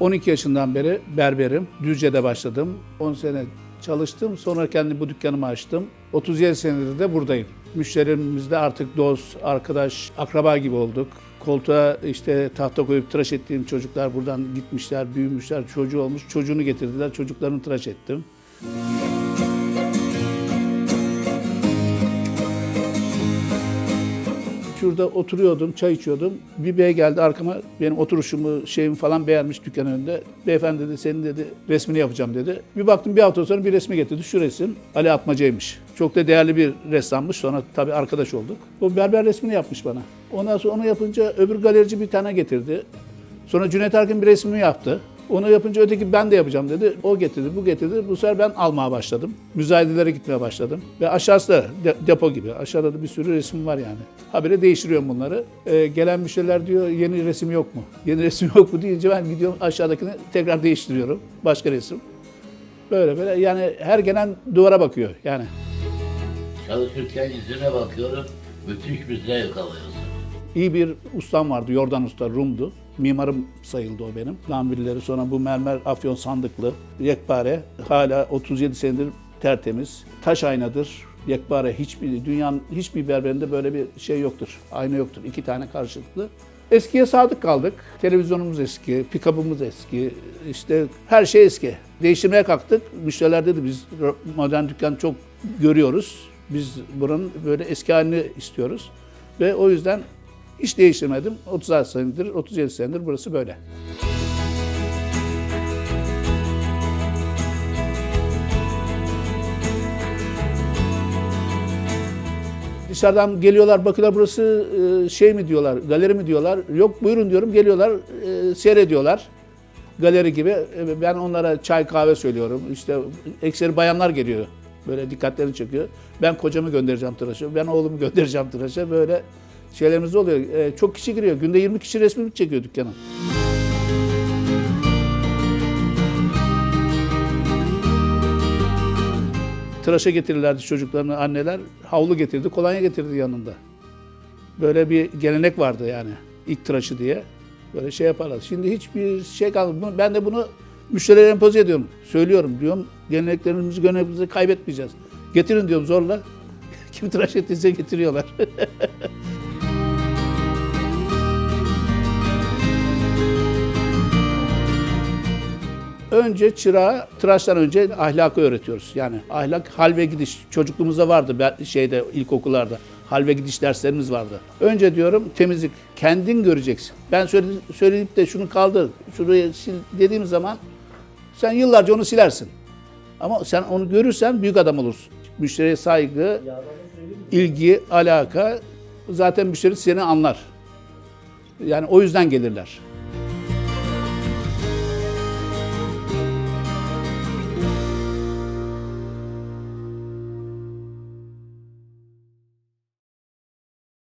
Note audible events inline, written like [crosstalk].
12 yaşından beri berberim. Düzce'de başladım. 10 sene çalıştım. Sonra kendi bu dükkanımı açtım. 37 senedir de buradayım. Müşterimizde artık dost, arkadaş, akraba gibi olduk. Koltuğa işte tahta koyup tıraş ettiğim çocuklar buradan gitmişler, büyümüşler, çocuğu olmuş. Çocuğunu getirdiler, çocuklarını tıraş ettim. Şurada oturuyordum, çay içiyordum. Bir bey geldi arkama, benim oturuşumu, şeyimi falan beğenmiş dükkan önünde. Beyefendi dedi, senin dedi resmini yapacağım dedi. Bir baktım bir hafta sonra bir resmi getirdi. Şu resim Ali Atmaca'ymış. Çok da değerli bir ressammış. Sonra tabii arkadaş olduk. O berber resmini yapmış bana. Ondan sonra onu yapınca öbür galerici bir tane getirdi. Sonra Cüneyt Arkın bir resmimi yaptı. Onu yapınca öteki ben de yapacağım dedi. O getirdi, bu getirdi. Bu sefer ben almaya başladım. Müzayedelere gitmeye başladım. Ve aşağısı da de- depo gibi. Aşağıda da bir sürü resim var yani. Habire değiştiriyorum bunları. Ee, gelen müşteriler diyor yeni resim yok mu? [laughs] Yeni resim yok mu deyince ben gidiyorum aşağıdakini tekrar değiştiriyorum. Başka resim. Böyle böyle yani her gelen duvara bakıyor yani. Çalışırken yüzüne bakıyorum, müthiş bir zevk alıyorsun. İyi bir ustam vardı, Yordan Usta, Rum'du. Mimarım sayıldı o benim. Lambirleri sonra bu mermer afyon sandıklı, yekpare. Hala 37 senedir tertemiz. Taş aynadır, yekpare. Hiçbir, dünyanın hiçbir berberinde böyle bir şey yoktur. Ayna yoktur. İki tane karşılıklı. Eskiye sadık kaldık. Televizyonumuz eski, pikabımız eski, işte her şey eski. Değiştirmeye kalktık. Müşteriler dedi biz modern dükkan çok görüyoruz. Biz buranın böyle eski halini istiyoruz. Ve o yüzden hiç değiştirmedim. 36 senedir, 37 senedir burası böyle. Dışarıdan geliyorlar bakıyorlar burası e, şey mi diyorlar, galeri mi diyorlar. Yok buyurun diyorum geliyorlar, e, seyrediyorlar. Galeri gibi. E, Ben onlara çay kahve söylüyorum. İşte ekseri bayanlar geliyor. Böyle dikkatlerini çekiyor. Ben kocamı göndereceğim tıraşa, ben oğlumu [laughs] göndereceğim tıraşa. Böyle şeylerimiz oluyor. E, Çok kişi giriyor. Günde 20 kişi resmini çekiyor dükkanın. Tıraşa getirirlerdi çocuklarını anneler. Havlu getirdi, kolonya getirdi yanında. Böyle bir gelenek vardı yani. ilk tıraşı diye. Böyle şey yaparlar. Şimdi hiçbir şey kalmadı. Ben de bunu müşterilere empoze ediyorum. Söylüyorum diyorum. Geleneklerimizi, göreneklerimizi kaybetmeyeceğiz. Getirin diyorum zorla. [laughs] Kim tıraş ettiyse getiriyorlar. [laughs] Önce çırağa, tıraştan önce ahlakı öğretiyoruz. Yani ahlak, hal ve gidiş. Çocukluğumuzda vardı şeyde ilkokullarda. Hal ve gidiş derslerimiz vardı. Önce diyorum temizlik. Kendin göreceksin. Ben söyledi- söyleyip de şunu kaldır, şurayı sil dediğim zaman sen yıllarca onu silersin. Ama sen onu görürsen büyük adam olursun. Müşteriye saygı, ilgi, alaka zaten müşteri seni anlar. Yani o yüzden gelirler.